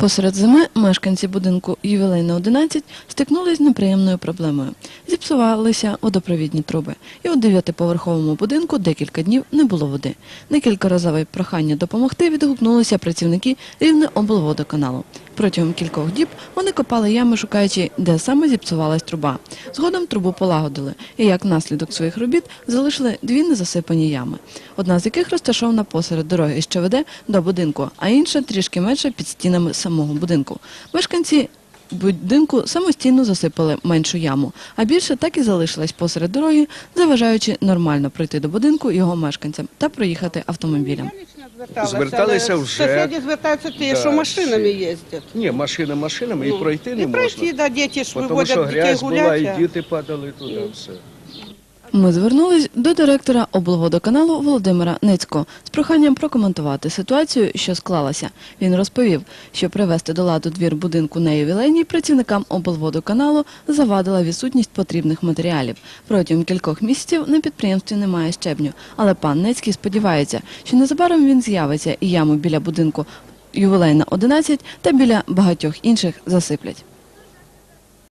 Посеред зими мешканці будинку ювілейна 11 стикнулись з неприємною проблемою. Зіпсувалися водопровідні труби, і у дев'ятиповерховому будинку декілька днів не було води. Декілька разове прохання допомогти відгукнулися працівники Рівнеоблводоканалу. Протягом кількох діб вони копали ями, шукаючи, де саме зіпсувалась труба. Згодом трубу полагодили, і як наслідок своїх робіт залишили дві незасипані ями, одна з яких розташована посеред дороги, що веде до будинку, а інша трішки менше під стінами самого будинку. Мешканці будинку самостійно засипали меншу яму, а більше так і залишилась посеред дороги, заважаючи нормально пройти до будинку його мешканцям та проїхати автомобілем. Зверталися але вже. Сусіди звертаються ті, Да, що машинами всі. їздять. Ні, машина машинами і Ну, пройти не і пройти, да, діти ж Тому виводять що дітей грязь була, і діти падали туди, все. Ми звернулись до директора облводоканалу Володимира Ницько з проханням прокоментувати ситуацію, що склалася. Він розповів, що привести до ладу двір будинку на ювілейній працівникам облводоканалу завадила відсутність потрібних матеріалів. Протягом кількох місяців на підприємстві немає щебню, але пан Ницький сподівається, що незабаром він з'явиться і яму біля будинку ювілейна 11 та біля багатьох інших засиплять.